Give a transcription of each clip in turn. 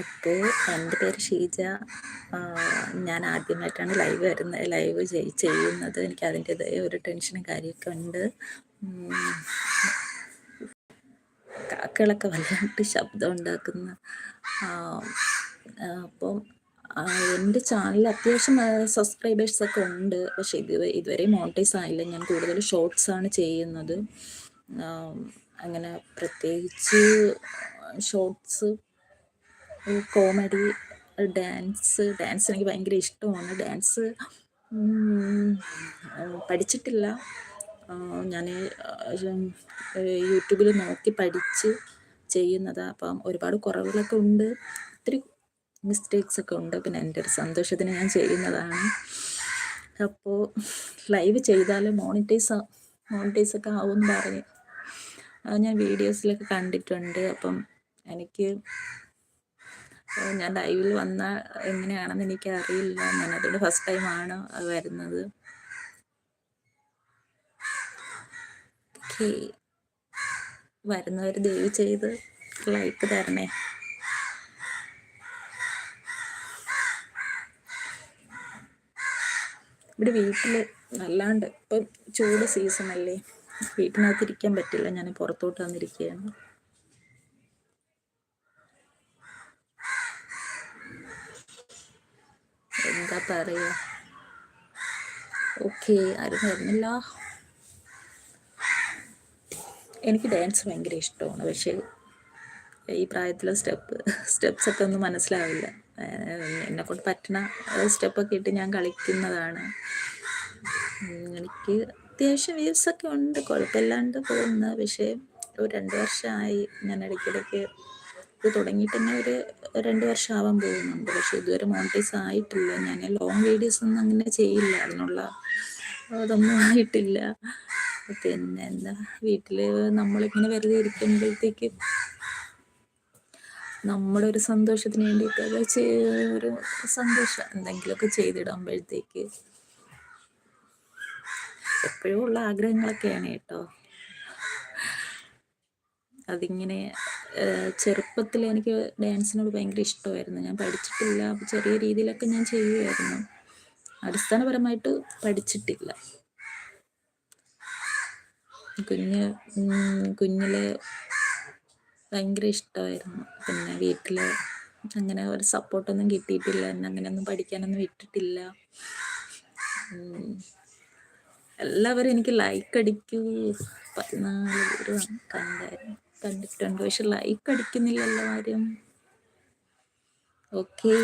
അപ്പോൾ എന്റെ പേര് ഷീജ. ഞാൻ ആദ്യമായിട്ടാണ് ലൈവ് വരുന്നത് ലൈവ് ചെയ്യുന്നത്. എനിക്ക് അതിന്റെതായ ഒരു ടെൻഷനും കാര്യമൊക്കെ ഉണ്ട്. കാക്കകളൊക്കെ വല്ലാണ്ട് ശബ്ദം ഉണ്ടാക്കുന്ന അപ്പം എന്റെ ചാനൽ അത്യാവശ്യം സബ്സ്ക്രൈബേഴ്സൊക്കെ ഉണ്ട്. പക്ഷേ ഇത് ഇതുവരെ മോണിറ്റൈസ് ആയില്ല. ഞാൻ കൂടുതൽ ഷോർട്സ് ആണ് ചെയ്യുന്നത്. അങ്ങനെ പ്രത്യേകിച്ച് ഷോർട്സ് കോമഡി ഡാൻസ് ഡാൻസ് എനിക്ക് ഭയങ്കര ഇഷ്ടമാണ്. ഡാൻസ് പഠിച്ചിട്ടില്ല. ഞാൻ യൂട്യൂബിൽ നോക്കി പഠിച്ച് ചെയ്യുന്നതാണ് അപ്പം ഒരുപാട് കുറവുകളൊക്കെ ഉണ്ട്. ഒത്തിരി മിസ്റ്റേക്സ് ഒക്കെ ഉണ്ട്. പിന്നെ എന്റെ ഒരു സന്തോഷത്തിന് ഞാൻ ചെയ്യുന്നതാണ്. അപ്പോൾ ലൈവ് ചെയ്താൽ മോണിറ്റൈസ് മോണിറ്റൈസ് ഒക്കെ ആവും പറഞ്ഞ് ഞാൻ വീഡിയോസിലൊക്കെ കണ്ടിട്ടുണ്ട്. അപ്പം എനിക്ക് ഞാൻ ലൈവിൽ വന്ന എങ്ങനെയാണെന്ന് എനിക്ക് അറിയില്ല അതുകൊണ്ട് ഫസ്റ്റ് ടൈമാണ് വരുന്നത്. ഓക്കെ വരുന്നവർ ദയവ് ചെയ്ത് ലൈക്ക് തരണേ. ഇവിടെ വീട്ടിൽ അല്ലാണ്ട് ഇപ്പം ചൂട് സീസൺ അല്ലേ? വീട്ടിനകത്ത് ഇരിക്കാൻ പറ്റില്ല. ഞാൻ പുറത്തോട്ട് വന്നിരിക്കുകയാണ്. എന്താ പറയുക ഓക്കെ ആരും വരുന്നില്ല. എനിക്ക് ഡാൻസ് ഭയങ്കര ഇഷ്ടമാണ്. പക്ഷേ ഈ പ്രായത്തിലെ സ്റ്റെപ്പ് സ്റ്റെപ്സ് ഒക്കെ ഒന്നും മനസ്സിലാവില്ല. എന്നെ കൊണ്ട് പറ്റുന്ന സ്റ്റെപ്പൊക്കെ ഇട്ട് ഞാൻ കളിക്കുന്നതാണ്. എനിക്ക് അത്യാവശ്യം വ്യൂസൊക്കെ ഉണ്ട്. കുഴപ്പമില്ലാണ്ട് പോകുന്ന. പക്ഷേ ഒരു രണ്ട് വർഷമായി ഞാൻ ഇടയ്ക്കിടയ്ക്ക് ഇത് തുടങ്ങിയിട്ട് തന്നെ ഒരു രണ്ട് വർഷം ആവാൻ പോകുന്നുണ്ട്. പക്ഷേ ഇതുവരെ മോണിറ്റൈസ് ആയിട്ടില്ല. ഞാൻ ലോങ് വീഡിയോസ് ഒന്നും അങ്ങനെ ചെയ്യില്ല. അതിനുള്ള അതൊന്നും ആയിട്ടില്ല. പിന്നെ എന്താ വീട്ടിൽ നമ്മളിങ്ങനെ വെറുതെ ഇരിക്കുമ്പോഴത്തേക്ക് നമ്മുടെ ഒരു സന്തോഷത്തിന് വേണ്ടിയിട്ട് ഒരു സന്തോഷം എന്തെങ്കിലുമൊക്കെ ചെയ്തിടുമ്പോഴത്തേക്ക് എപ്പോഴും ഉള്ള ആഗ്രഹങ്ങളൊക്കെയാണ് കേട്ടോ. അതിങ്ങനെ ചെറുപ്പത്തിൽ എനിക്ക് ഡാൻസിനോട് ഭയങ്കര ഇഷ്ടമായിരുന്നു. ഞാൻ പഠിച്ചിട്ടില്ല. ചെറിയ രീതിയിലൊക്കെ ഞാൻ ചെയ്യുമായിരുന്നു അടിസ്ഥാനപരമായിട്ട് പഠിച്ചിട്ടില്ല. കുഞ്ഞ് കുഞ്ഞിലെ ഭയങ്കര ഇഷ്ടമായിരുന്നു. പിന്നെ വീട്ടിൽ അങ്ങനെ ഒരു സപ്പോർട്ടൊന്നും കിട്ടിയിട്ടില്ല. എന്നെ അങ്ങനെയൊന്നും പഠിക്കാനൊന്നും വിട്ടിട്ടില്ല. എല്ലാവരും എനിക്ക് ലൈക്ക് അടിക്കൂ. പതിനാല് പേര് കണ്ടായിരുന്നു. കണ്ടിട്ടുണ്ട്. പക്ഷെ ലൈക്ക് അടിക്കുന്നില്ലല്ലോ ആരും. ഓക്കെ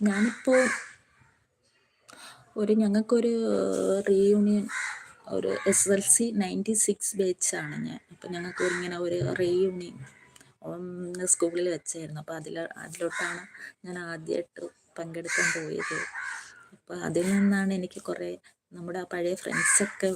ഞാനിപ്പോ ഒരു ഞങ്ങൾക്കൊരു റീയൂണിയൻ ഒരു S L C ninety six ബാച്ചാണ് ഞാൻ. അപ്പം ഞങ്ങൾക്ക് ഇങ്ങനെ ഒരു റീയൂണിയൻ സ്കൂളിൽ വെച്ചായിരുന്നു. അപ്പോൾ അതിൽ അതിലോട്ടാണ് ഞാൻ ആദ്യമായിട്ട് പങ്കെടുക്കാൻ പോയത്. അപ്പോൾ അതിൽ നിന്നാണ് എനിക്ക് കുറേ നമ്മുടെ ആ പഴയ ഫ്രണ്ട്സൊക്കെ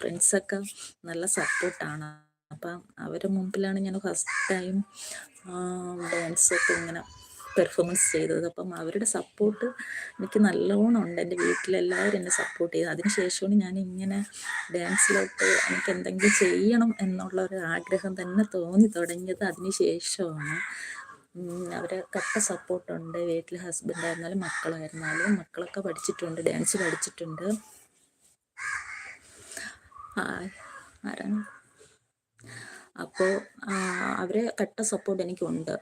ഫ്രണ്ട്സൊക്കെ നല്ല സപ്പോർട്ടാണ് അപ്പം അവരുടെ മുമ്പിലാണ് ഞാൻ ഫസ്റ്റ് ടൈം ഡാൻസൊക്കെ ഇങ്ങനെ പെർഫോമൻസ് ചെയ്തത്. അപ്പം അവരുടെ സപ്പോർട്ട് എനിക്ക് നല്ലോണം ഉണ്ട്. എന്റെ വീട്ടിലെല്ലാവരും എന്നെ സപ്പോർട്ട് ചെയ്തു. അതിനുശേഷമാണ് ഞാൻ ഇങ്ങനെ ഡാൻസിലോട്ട് എനിക്ക് എന്തെങ്കിലും ചെയ്യണം എന്നുള്ള ഒരു ആഗ്രഹം തന്നെ തോന്നി തുടങ്ങിയത്. അതിന് ശേഷമാണ് അവരെ കട്ട സപ്പോർട്ടുണ്ട് വീട്ടിൽ ഹസ്ബൻഡായിരുന്നാലും മക്കളായിരുന്നാലും മക്കളൊക്കെ പഠിച്ചിട്ടുണ്ട് ഡാൻസ് പഠിച്ചിട്ടുണ്ട്. ആരാണ്? അപ്പോൾ അവരെ കട്ട സപ്പോർട്ട് എനിക്കുണ്ട്.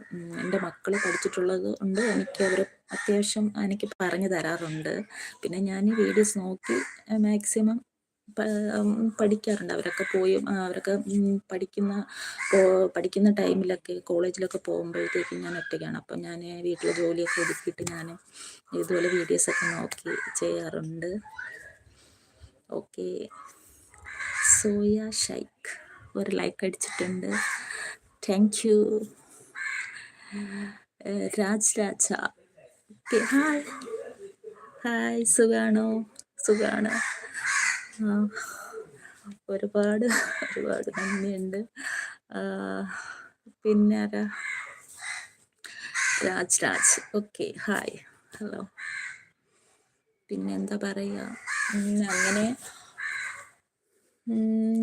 എന്റെ മക്കൾ പഠിച്ചിട്ടുള്ളത് കൊണ്ട് എനിക്ക് അവർ അത്യാവശ്യം എനിക്ക് പറഞ്ഞു തരാറുണ്ട്. പിന്നെ ഞാൻ വീഡിയോസ് നോക്കി മാക്സിമം പഠിക്കാറുണ്ട്. അവരൊക്കെ പോയി അവരൊക്കെ പഠിക്കുന്ന പഠിക്കുന്ന ടൈമിലൊക്കെ കോളേജിലൊക്കെ പോകുമ്പോഴത്തേക്കും ഞാൻ ഒറ്റയ്ക്കാണ്. അപ്പം ഞാൻ വീട്ടിലെ ജോലിയൊക്കെ ഒതുക്കിയിട്ട് ഞാൻ ഇതുപോലെ വീഡിയോസൊക്കെ നോക്കി ചെയ്യാറുണ്ട്. ഓക്കെ. സോയ ഷൈക്ക് ഒരു ലൈക്ക് അടിച്ചിട്ടുണ്ട്. Thank you Raj Raja. Okay. Hi hi സുഖാണോ? സുഖാണ്. ഒരുപാട് ഒരുപാട് നന്ദിയുണ്ട്. പിന്നെ Raj Raj. Okay. Hi hello പിന്നെ എന്താ പറയുക അങ്ങനെ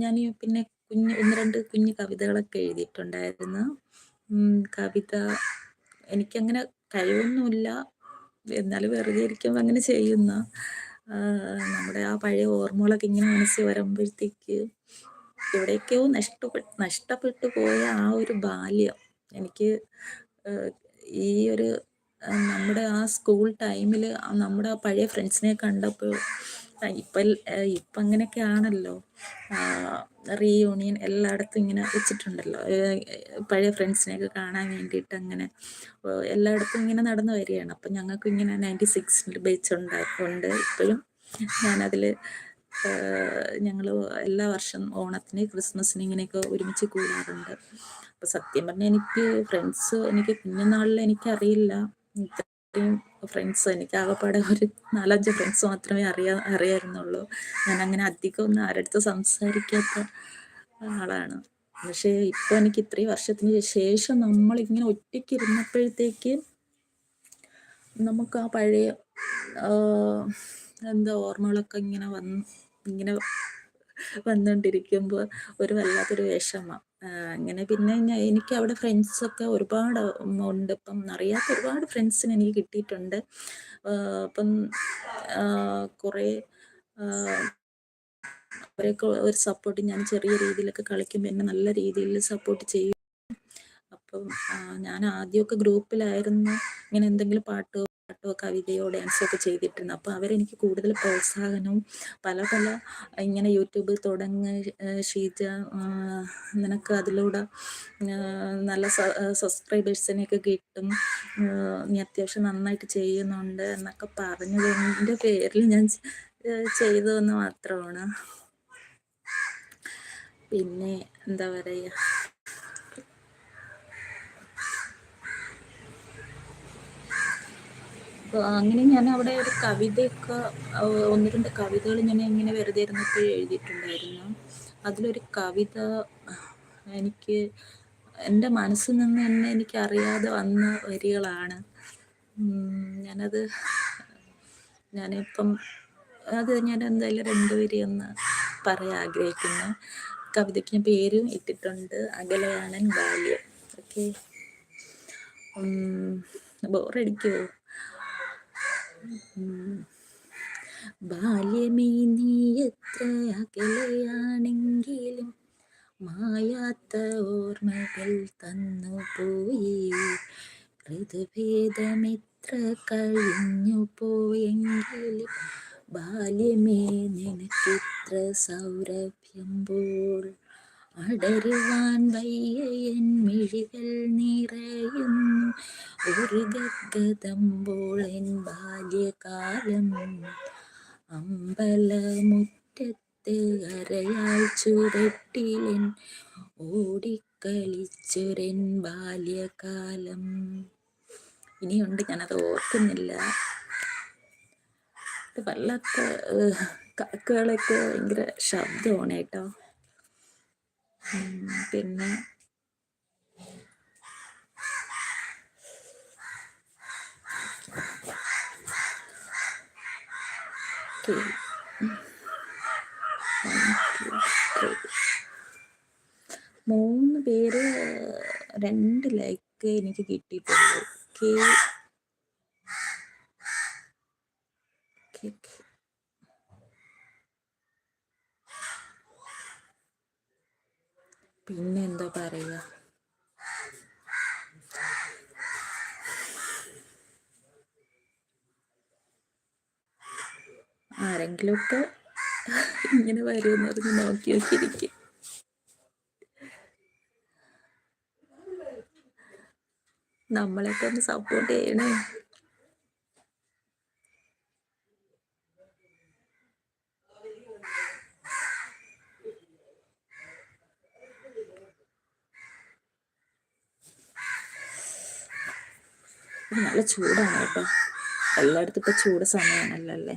ഞാൻ പിന്നെ കുഞ്ഞ് ഒന്ന് രണ്ട് കുഞ്ഞു കവിതകളൊക്കെ എഴുതിയിട്ടുണ്ടായിരുന്നു. കവിത എനിക്കങ്ങനെ കഴിവൊന്നുമില്ല. എന്നാലും വെറുതെ ഇരിക്കുമ്പോൾ അങ്ങനെ ചെയ്യുന്ന നമ്മുടെ ആ പഴയ ഓർമ്മകളൊക്കെ ഇങ്ങനെ മനസ്സിൽ വരുമ്പോഴത്തേക്ക് എവിടേക്കോ നഷ്ടപ്പെട്ട് നഷ്ടപ്പെട്ടു പോയ ആ ഒരു ബാല്യം എനിക്ക് ഈ ഒരു നമ്മുടെ ആ സ്കൂൾ ടൈമിൽ നമ്മുടെ ആ പഴയ ഫ്രണ്ട്സിനെ കണ്ടപ്പോൾ ഇപ്പം ഇപ്പം അങ്ങനെയൊക്കെ ആണല്ലോ. റീയൂണിയൻ എല്ലായിടത്തും ഇങ്ങനെ വെച്ചിട്ടുണ്ടല്ലോ. പഴയ ഫ്രണ്ട്സിനെയൊക്കെ കാണാൻ വേണ്ടിയിട്ട് അങ്ങനെ എല്ലായിടത്തും ഇങ്ങനെ നടന്നു വരികയാണ്. അപ്പം ഞങ്ങൾക്ക് ഇങ്ങനെ നയന്റി സിക്സിൽ ബേച്ച് ഉണ്ട് ഇപ്പോഴും. ഞാനതിൽ ഞങ്ങൾ എല്ലാ വർഷം ഓണത്തിന് ക്രിസ്മസിന് ഇങ്ങനെയൊക്കെ ഒരുമിച്ച് കൂടാറുണ്ട്. അപ്പോൾ സത്യം പറഞ്ഞാൽ എനിക്ക് ഫ്രണ്ട്സ് എനിക്ക് കുഞ്ഞുനാളിൽ എനിക്കറിയില്ല. ഇത്രയും ഫ്രണ്ട്സ് എനിക്ക് ആകെപ്പാടെ ഒരു നാലഞ്ച് ഫ്രണ്ട്സ് മാത്രമേ അറിയാ അറിയായിരുന്നുള്ളൂ. ഞാൻ അങ്ങനെ അധികം ഒന്നും ആരടുത്ത് സംസാരിക്കാത്ത ആളാണ്. പക്ഷേ ഇപ്പോൾ എനിക്ക് ഇത്രയും വർഷത്തിന് ശേഷം നമ്മളിങ്ങനെ ഒറ്റയ്ക്ക് ഇരുന്നപ്പോഴത്തേക്ക് നമുക്ക് ആ പഴയ എന്താ ഓർമ്മകളൊക്കെ ഇങ്ങനെ വന്ന് ഇങ്ങനെ വന്നുകൊണ്ടിരിക്കുമ്പോൾ ഒരു വല്ലാത്തൊരു വിഷമം. അങ്ങനെ പിന്നെ ഞാൻ എനിക്ക് അവിടെ ഫ്രണ്ട്സൊക്കെ ഒരുപാട് ഉണ്ട്. ഇപ്പം അറിയാത്ത ഒരുപാട് ഫ്രണ്ട്സിന് എനിക്ക് കിട്ടിയിട്ടുണ്ട്. അപ്പം കുറേ അവരൊക്കെ ഒരു സപ്പോർട്ട് ഞാൻ ചെറിയ രീതിയിലൊക്കെ കളിക്കുമ്പോൾ എന്നെ നല്ല രീതിയിൽ സപ്പോർട്ട് ചെയ്യും. അപ്പം ഞാൻ ആദ്യമൊക്കെ ഗ്രൂപ്പിലായിരുന്നു. ഇങ്ങനെ എന്തെങ്കിലും പാട്ടോ പാട്ടോ കവിതയോ ഡാൻസോ ഒക്കെ ചെയ്തിട്ടുണ്ട്. അപ്പോൾ അവരെനിക്ക് കൂടുതൽ പ്രോത്സാഹനവും പല പല ഇങ്ങനെ യൂട്യൂബിൽ തുടങ്ങ് ഷീജ നിനക്ക് അതിലൂടെ നല്ല സബ്സ്ക്രൈബേഴ്സിനെയൊക്കെ കിട്ടും. നീ അത്യാവശ്യം നന്നായിട്ട് ചെയ്യുന്നുണ്ട് എന്നൊക്കെ പറഞ്ഞതിന്റെ പേരിൽ ഞാൻ ചെയ്തു എന്ന് മാത്രമാണ്. പിന്നെ എന്താ പറയുക അങ്ങനെ ഞാൻ അവിടെ ഒരു കവിതയൊക്കെ ഒന്ന് രണ്ട് കവിതകൾ ഞാൻ ഇങ്ങനെ വെറുതെ ഇരുന്നപ്പോൾ എഴുതിയിട്ടുണ്ടായിരുന്നു. അതിലൊരു കവിത എനിക്ക് എന്റെ മനസ്സിൽ നിന്ന് തന്നെ എനിക്ക് അറിയാതെ വന്ന വരികളാണ്. ഞാനത് ഞാനിപ്പം അത് ഞാൻ എന്തായാലും രണ്ട് വരി ഒന്ന് പറയാൻ ആഗ്രഹിക്കുന്നു. കവിതയ്ക്ക് ഞാൻ പേരും ഇട്ടിട്ടുണ്ട്. അകലയാണൻ ബാല്യം. ഓക്കെ. ബോറടിക്കുമോ ബാല്യമേ നീ എത്ര അകലെയാണെങ്കിലും മായാത്ത ഓർമ്മകൾ തന്നു പോയി. ഋതുഭേദമെത്ര കഴിഞ്ഞു പോയെങ്കിലും ബാല്യമേ നിനക്കിത്ര സൗരഭ്യമ്പോൾ അടരുവാൻ വയ്യ എൻ മിഴികൾ നിറയുന്നു. ഒരു ഗദ്ഗതമ്പോൾ എൻ ബാല്യകാലം. അമ്പലമുറ്റത്ത് അരയാൽ ചുരട്ടിലൻ ഓടിക്കളിച്ചൊരൻ ബാല്യകാലം. ഇനിയുണ്ട് ഞാനത് ഓർക്കുന്നില്ല. വല്ലാത്ത കാക്കകളൊക്കെ ഭയങ്കര ശബ്ദമാണ് കേട്ടോ. പിന്നെ. Two, മൂന്ന് പേര് രണ്ട് ലൈക്ക് എനിക്ക് കിട്ടിയിട്ടുള്ളൂ കെ കെ- കെ- പിന്നെ എന്താ പറയുക ആരെങ്കിലുമൊക്കെ ഇങ്ങനെ പറഞ്ഞ് നോക്കി നോക്കിയിരിക്കും. നമ്മളെയൊക്കെ ഒന്ന് സപ്പോർട്ട് ചെയ്യണേ. നല്ല ചൂടാണ് കേട്ടോ. എല്ലായിടത്തും ഇപ്പൊ ചൂട് സമയമാണല്ലോ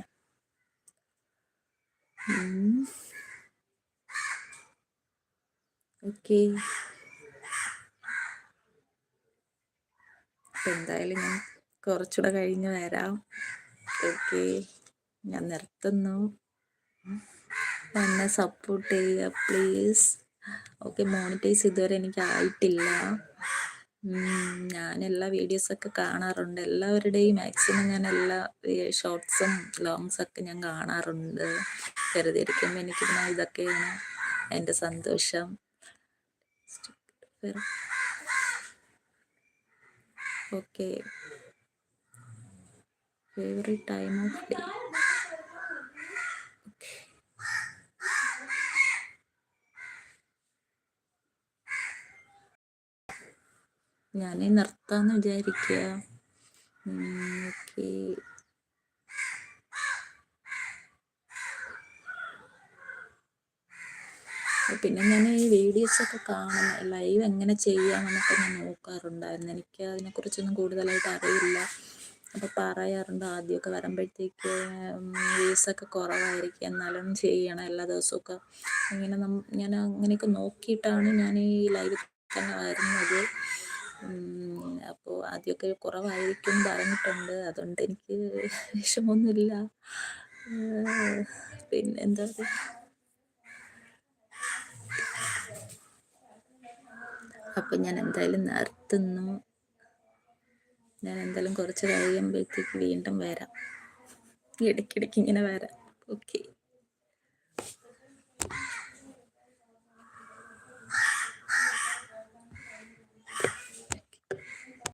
ഓക്കെ. എന്തായാലും ഞാൻ കുറച്ചുകൂടെ കഴിഞ്ഞ് വരാം. ഓക്കെ. ഞാൻ നിർത്തുന്നു. എന്നെ സപ്പോർട്ട് ചെയ്യുക പ്ലീസ് ഓക്കെ മോണിറ്റൈസ് ഇതുവരെ എനിക്ക് ആയിട്ടില്ല ഞാൻ എല്ലാ വീഡിയോസൊക്കെ കാണാറുണ്ട്. എല്ലാവരുടെയും മാക്സിമം ഞാൻ എല്ലാ ഷോർട്സും ലോങ്സ് ഒക്കെ ഞാൻ കാണാറുണ്ട്. വെറുതെ ഇരിക്കുമ്പോൾ എനിക്ക് ഇതൊക്കെയാണ് എന്റെ സന്തോഷം. Okay favourite time of day ഞാൻ നിർത്താന്ന് വിചാരിക്കുക ഓക്കെ. പിന്നെ ഞാൻ ഈ വീഡിയോസ് ഒക്കെ കാണുന്ന ലൈവ് എങ്ങനെ ചെയ്യാമെന്നൊക്കെ ഞാൻ നോക്കാറുണ്ടായിരുന്നു. എനിക്ക് അതിനെക്കുറിച്ചൊന്നും കൂടുതലായിട്ട് അറിയില്ല. അപ്പോൾ പറയാറുണ്ട് ആദ്യമൊക്കെ വരുമ്പോഴത്തേക്ക് വ്യൂസൊക്കെ കുറവായിരിക്കും. എന്നാലും ചെയ്യണം എല്ലാ ദിവസമൊക്കെ ഇങ്ങനെ ഞാൻ അങ്ങനെയൊക്കെ നോക്കിയിട്ടാണ് ഞാൻ ഈ ലൈവ് തന്നെ വരുന്നത്. അപ്പോൾ ആദ്യമൊക്കെ കുറവായിരിക്കും പറഞ്ഞിട്ടുണ്ട്. അതുകൊണ്ട് എനിക്ക് വിഷമമൊന്നുമില്ല. പിന്നെ എന്താ അപ്പം ഞാൻ എന്തായാലും നിർത്തുന്നു. ഞാൻ എന്തായാലും കുറച്ച് കഴിയുമ്പോഴത്തേക്ക് വീണ്ടും വരാം. ഇടയ്ക്കിടയ്ക്ക് ഇങ്ങനെ വരാം. ഓക്കെ.